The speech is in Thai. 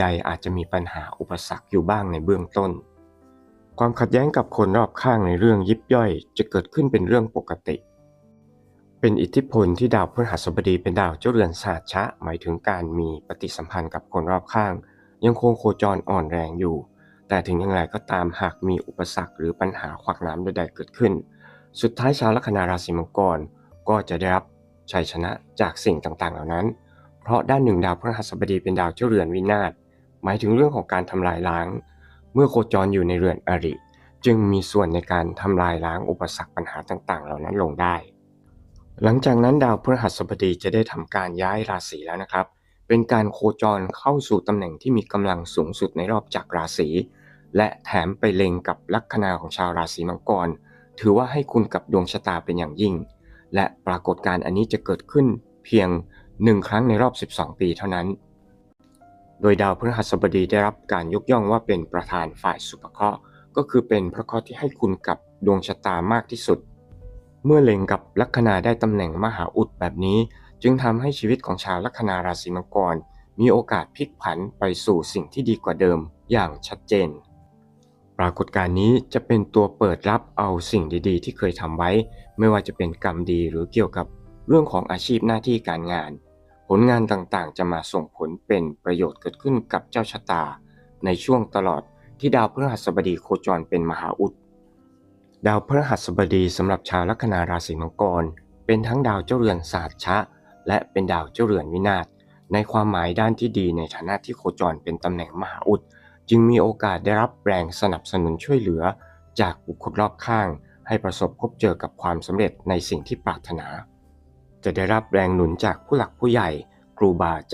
ใดอาจจะมีปัญหาอุปสรรคอยู่บ้างในเบื้องต้น ความขัดแย้งกับคนรอบข้างในเรื่องยิบย่อย จะเกิดขึ้นเป็นเรื่องปกติ เป็นอิทธิพลที่ดาวพฤหัสบดีเป็นดาวเจ้าเรือนศาสชะ หมายถึงการมีปฏิสัมพันธ์กับคนรอบข้าง ยังคงโคจรอ่อนแรงอยู่ แต่ถึงอย่างไรก็ตามหากมีอุปสรรคหรือปัญหาขวากหน้ำใดๆเกิดขึ้น สุดท้ายชาวลัคนาราศีมังกรก็จะได้รับชัยชนะจากสิ่งต่างๆ เหล่านั้น เพราะด้านหนึ่งดาวพฤหัสบดีเป็นดาวเจ้าเรือนวินาศ หมายถึงเรื่องของการทำลายล้าง เมื่อโคจรอยู่ในเรือนอริ จึงมีส่วนในการทำลายล้างอุปสรรคปัญหาต่างๆ เหล่านั้นลงได้ หลังจากนั้นดาวพฤหัสบดีจะได้ทำการย้ายราศีแล้วนะครับ เป็นการโคจรเข้าสู่ตำแหน่งที่มีกำลังสูงสุดในรอบจักรราศีและแถมไปเล็งกับลัคนาของชาวราศีมังกร ถือว่าให้คุณกับดวงชะตาเป็นอย่างยิ่ง และปรากฏการณ์อันนี้จะเกิดขึ้นเพียงหนึ่งครั้งในรอบ 12 ปีเท่านั้น โดยดาวพฤหัสบดีได้รับการยกย่องว่าเป็นประธานฝ่ายสุภเคราะห์ ก็คือเป็นพระเคราะห์ที่ให้คุณกับดวงชะตามากที่สุด เมื่อเล็งกับลัคนาได้ตำแหน่งมหาอุดแบบนี้ จึงทำให้ชีวิตของชาวลัคนาราศีมังกร มีโอกาสพลิกผันไปสู่สิ่งที่ดีกว่าเดิมอย่างชัดเจน ปรากฏการณ์นี้จะเป็นตัวเปิดรับเอาสิ่งดีๆ ที่เคยทำไว้ ไม่ว่าจะเป็นกรรมดีหรือเกี่ยวกับเรื่องของอาชีพหน้าที่การงาน ลงานต่างๆ จะมาส่งผลเป็นประโยชน์เกิดขึ้นกับเจ้าชะตา ในช่วงตลอดที่ดาวพฤหัสบดีโคจรเป็นมหาอุด ดาวพฤหัสบดีสำหรับชาวลัคนาราศีมังกร เป็นทั้งดาวเจ้าเรือนศาสชะ และเป็นดาวเจ้าเรือนวินาศในความหมายด้านที่ดีในฐานะที่โคจรเป็นตำแหน่งมหาอุด จึงมีโอกาสได้รับแรงสนับสนุนช่วยเหลือ จากบุคคลรอบข้าง ให้ประสบพบเจอกับความสำเร็จในสิ่งที่ปรารถนา จะได้รับแรงหนุนจากผู้หลักผู้ใหญ่ ครูบาอาจารย์